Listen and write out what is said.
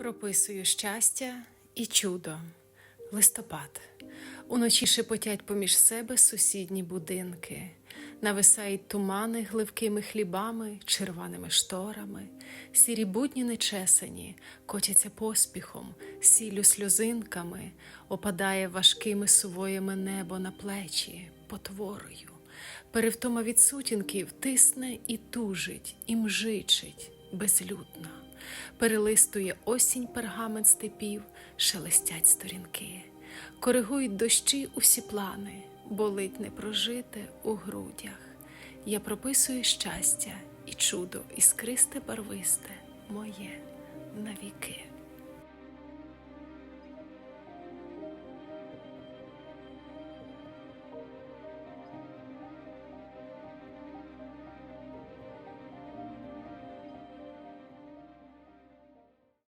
Прописую щастя і чудо. Листопад. Уночі шепотять поміж себе сусідні будинки. Нависають тумани гливкими хлібами, червоними шторами, сірі будні нечесані, котяться поспіхом, сіллю сльозинками, опадає важкими сувоями небо на плечі, потворою. Перевтома від сутінків тисне і тужить, і мжичить безлюдно. Перелистує осінь пергамент степів, шелестять сторінки, коригують дощі усі плани, болить непрожите у грудях. Я прописую щастя і чудо, іскристе барвисте, моє навіки.